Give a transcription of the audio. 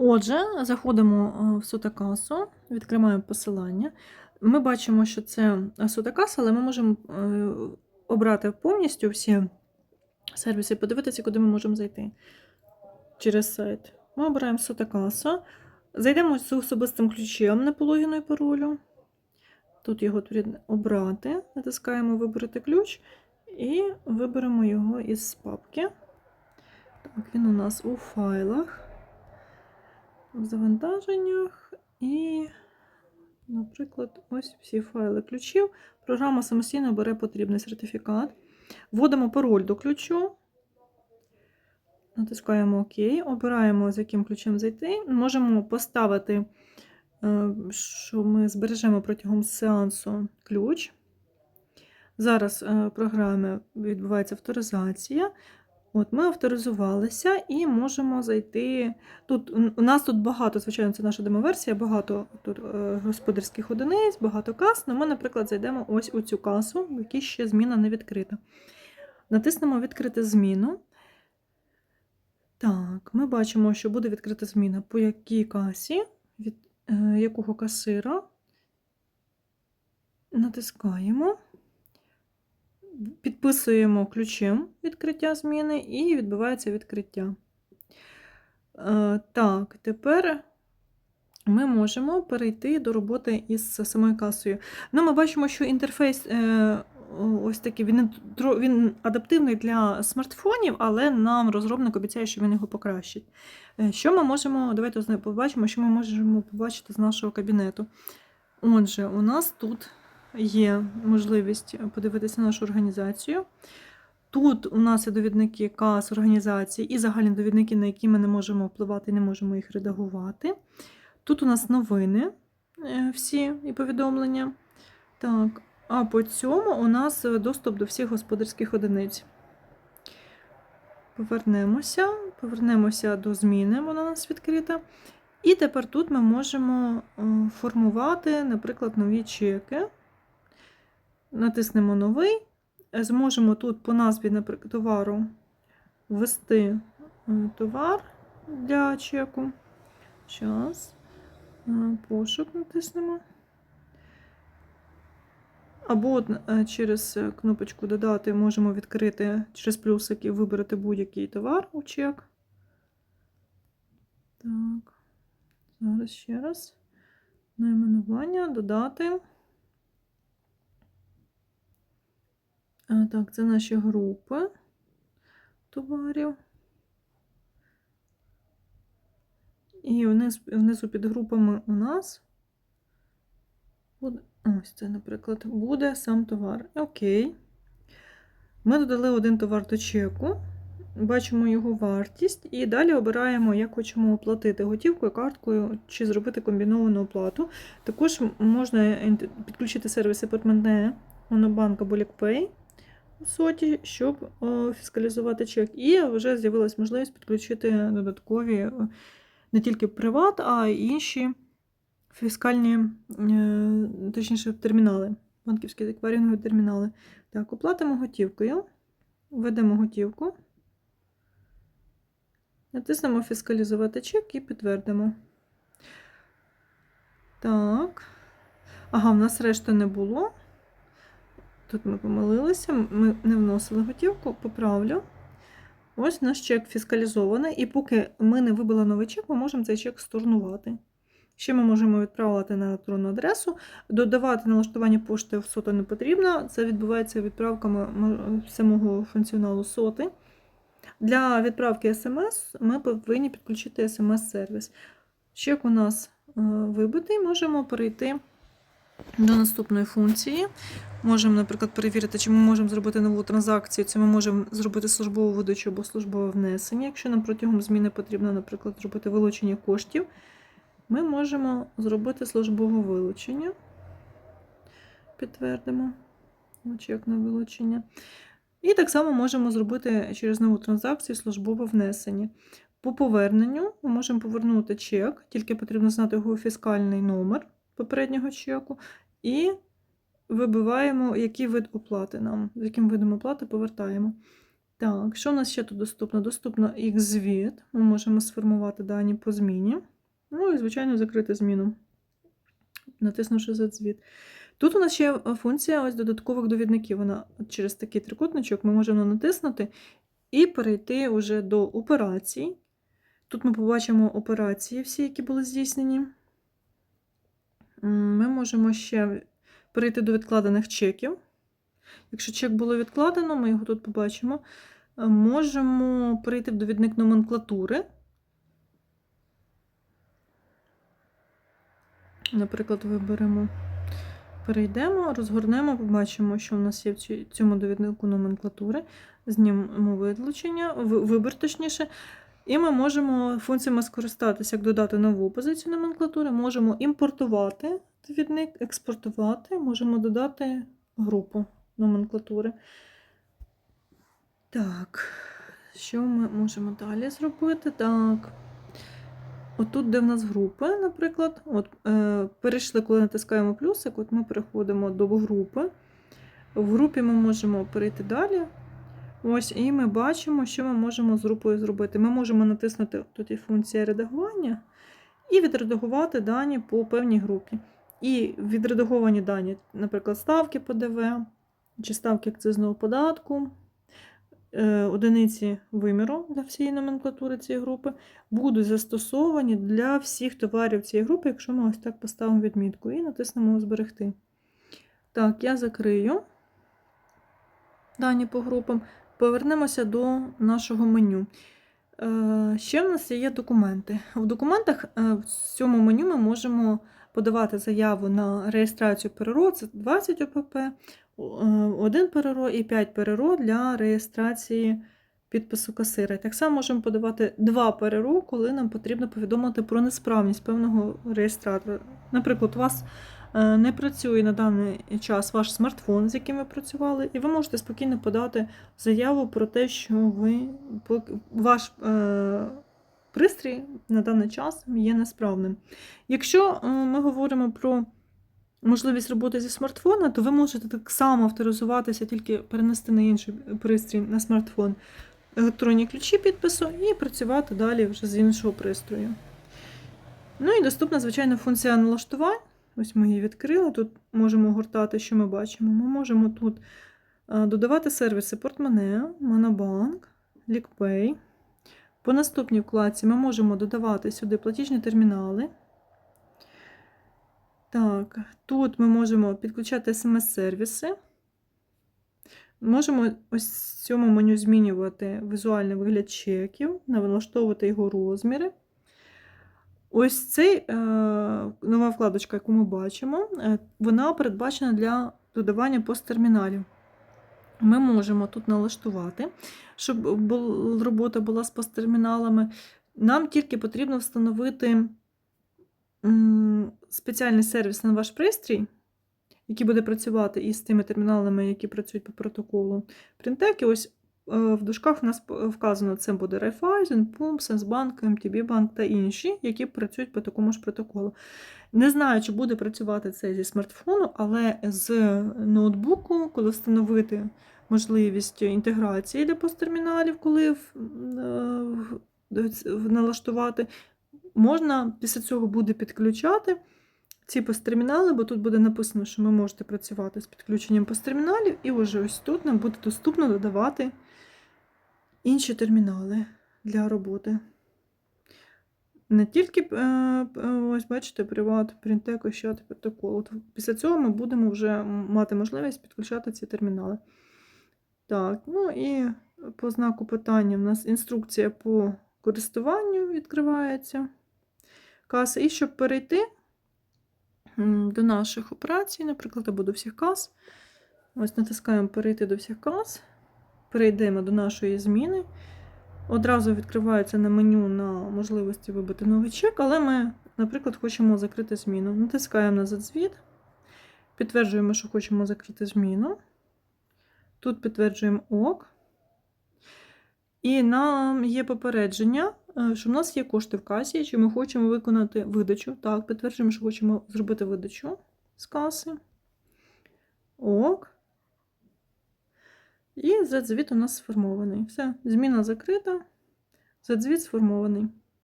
Отже, заходимо е, в сотакасу, відкриваємо посилання. Ми бачимо, що це сотакаса, але ми можемо е, обрати повністю всі сервіси і подивитися, куди ми можемо зайти через сайт. Ми обираємо сотакаса. Зайдемо з особистим ключем на пологіну і паролю. Тут його обрати, натискаємо Вибрати ключ і виберемо його із папки. Так, він у нас у файлах, в завантаженнях і, наприклад, ось всі файли ключів. Програма самостійно бере потрібний сертифікат. Вводимо пароль до ключу. Натискаємо ОК, обираємо, з яким ключем зайти. Можемо поставити, е, що ми збережемо протягом сеансу ключ. Зараз е, в програмі відбувається авторизація. От Ми авторизувалися і можемо зайти. Тут У нас тут багато, звичайно, це наша демоверсія, багато тут е, господарських одиниць, багато кас. Ну, Ми, наприклад, зайдемо ось у цю касу, в якій ще зміна не відкрита. Натиснемо Відкрити зміну. Так, ми бачимо, що буде відкрита зміна по якій касі, від е, якого касира. Натискаємо, підписуємо ключем відкриття зміни і відбувається відкриття. Е, так, тепер ми можемо перейти до роботи із самою касою. Ну, Ми бачимо, що інтерфейс. Е, ось такий, він, він адаптивний для смартфонів, але нам розробник обіцяє, що він його покращить. Е, що ми можемо, давайте побачимо, що ми можемо побачити з нашого кабінету. Отже, у нас тут є можливість подивитися нашу організацію. Тут у нас є довідники кас організації і загальні довідники, на які ми не можемо впливати і не можемо їх редагувати. Тут у нас новини е, всі і повідомлення. Так, а по цьому у нас доступ до всіх господарських одиниць. Повернемося, повернемося до зміни, вона у нас відкрита. І тепер тут ми можемо е, формувати, наприклад, нові чеки. Натиснемо новий. Зможемо тут по назві наприклад, товару ввести е, товар для чеку. Зараз, пошук натиснемо. Або е, через кнопочку Додати можемо відкрити через плюсик і вибрати будь-який товар у чек. Так, зараз ще раз. Найменування додати. Так, це наші групи товарів. І вниз, внизу під групами у нас буде. Ось це, наприклад, буде сам товар. Окей. Ми додали один товар до чеку, бачимо його вартість, і далі обираємо, як хочемо оплатити готівкою, карткою чи зробити комбіновану оплату. Також можна підключити сервіси портмоне Монобанк або LickPay соті, щоб фіскалізувати чек. І вже з'явилась можливість підключити додаткові не тільки приват, а й інші фіскальні, е, точніше, термінали, банківські акваріумові термінали. Так, оплатимо готівкою, введемо готівку, натиснемо фіскалізувати чек і підтвердимо. Так. Ага, в нас решти не було. Тут ми помилилися, ми не вносили готівку, поправлю. Ось наш чек фіскалізований, і поки ми не вибили новий чек, ми можемо цей чек стурнувати. Ще ми можемо відправити на електронну адресу. Додавати налаштування пошти в соти не потрібно. Це відбувається відправками самого функціоналу соти. Для відправки смс ми повинні підключити смс-сервіс. Чек у нас е, вибитий, можемо перейти до наступної функції. Можемо, наприклад, перевірити, чи ми можемо зробити нову транзакцію, чи ми можемо зробити службову видачу або службове внесення. Якщо нам протягом зміни потрібно, наприклад, зробити вилучення коштів ми можемо зробити службове вилучення. Підтвердимо чек на вилучення. І так само можемо зробити через нову транзакцію службове внесення. По поверненню ми можемо повернути чек, тільки потрібно знати його фіскальний номер попереднього чеку. І вибиваємо, який вид оплати нам, з яким видом оплати повертаємо. Так, що у нас ще тут доступно? Доступно X-звіт. Ми можемо сформувати дані по зміні. Ну і, звичайно, закрити зміну, натиснувши за звіт. Тут у нас ще е, функція ось додаткових довідників. Вона через такий трикутничок ми можемо натиснути і перейти вже до операцій. Тут ми побачимо операції, всі, які були здійснені. Ми можемо ще перейти до відкладених чеків. Якщо чек було відкладено, ми його тут побачимо. Е, Можемо перейти в довідник номенклатури. Наприклад, виберемо, перейдемо, розгорнемо, побачимо, що в нас є в цьому довіднику номенклатури. Знімемо виключення, ви- вибір точніше. І ми можемо функціями скористатися, як додати нову позицію номенклатури, можемо імпортувати довідник, експортувати, можемо додати групу номенклатури. Так, що ми можемо далі зробити? Так. Отут, де в нас групи, наприклад, от, е, перейшли, коли натискаємо плюсик, от ми переходимо до групи. В групі ми можемо перейти далі. Ось, і ми бачимо, що ми можемо з групою зробити. Ми можемо натиснути тут є функція редагування і відредагувати дані по певній групі. І відредаговані дані, наприклад, ставки ПДВ чи ставки акцизного податку, е, одиниці виміру для всієї номенклатури цієї групи, будуть застосовані для всіх товарів цієї групи, якщо ми ось так поставимо відмітку і натиснемо Зберегти. Так, я закрию дані по групам. Повернемося до нашого меню. Е, Ще в нас є документи. В документах е, в цьому меню ми можемо подавати заяву на реєстрацію ПРРО, це 20 ОПП, е, 1 ПРРО і 5 ПРРО для реєстрації підпису касира. Так само можемо подавати 2 ПРРО, коли нам потрібно повідомити про несправність певного реєстратора. Наприклад, у вас е, не працює на даний час ваш смартфон, з яким ви працювали, і ви можете спокійно подати заяву про те, що ви ваш е, пристрій на даний час є несправним. Якщо е, ми говоримо про можливість роботи зі смартфона, то ви можете так само авторизуватися, тільки перенести на інший пристрій на смартфон електронні ключі підпису і працювати далі вже з іншого пристрою. Ну і доступна, звичайно, функція налаштувань. Ось ми її відкрили. Тут можемо гортати, що ми бачимо. Ми можемо тут е, додавати сервіси Портмоне, Монобанк, Лікпей. По наступній вкладці ми можемо додавати сюди платіжні термінали. Так, тут ми можемо підключати смс-сервіси. Можемо ось в цьому меню змінювати візуальний вигляд чеків, налаштовувати його розміри. Ось цей е, нова вкладочка, яку ми бачимо, е, вона передбачена для додавання посттерміналів. Ми можемо тут налаштувати, щоб робота була з посттерміналами. Нам тільки потрібно встановити спеціальний сервіс на ваш пристрій, який буде працювати із тими терміналами, які працюють по протоколу. Printec, ось в дужках в нас вказано, це буде Raiffeisen, PUMP, Сенсбанк, MTB банк та інші, які працюють по такому ж протоколу. Не знаю, чи буде працювати це зі смартфону, але з ноутбуку, коли встановити можливість інтеграції для посттерміналів, коли е, налаштувати, можна після цього буде підключати ці посттермінали, бо тут буде написано, що ви можете працювати з підключенням посттерміналів, і вже ось тут нам буде доступно додавати інші термінали для роботи. Не тільки е, е, ось бачите, приват, принтек, ощад, протокол. От після цього ми будемо вже мати можливість підключати ці термінали. Так, ну і по знаку питання в нас інструкція по користуванню відкривається. Каси. І щоб перейти до наших операцій, наприклад, або до всіх кас, ось натискаємо перейти до всіх кас, перейдемо до нашої зміни. Одразу відкривається на меню на можливості вибити новий чек, але ми, наприклад, хочемо закрити зміну. Натискаємо на задзвіт, підтверджуємо, що хочемо закрити зміну. Тут підтверджуємо ОК. І нам є попередження, е, що в нас є кошти в касі, чи ми хочемо виконати видачу. Так, підтверджуємо, що хочемо зробити видачу з каси. ОК. І Z-звіт у нас сформований. Все, зміна закрита. Z-звіт сформований.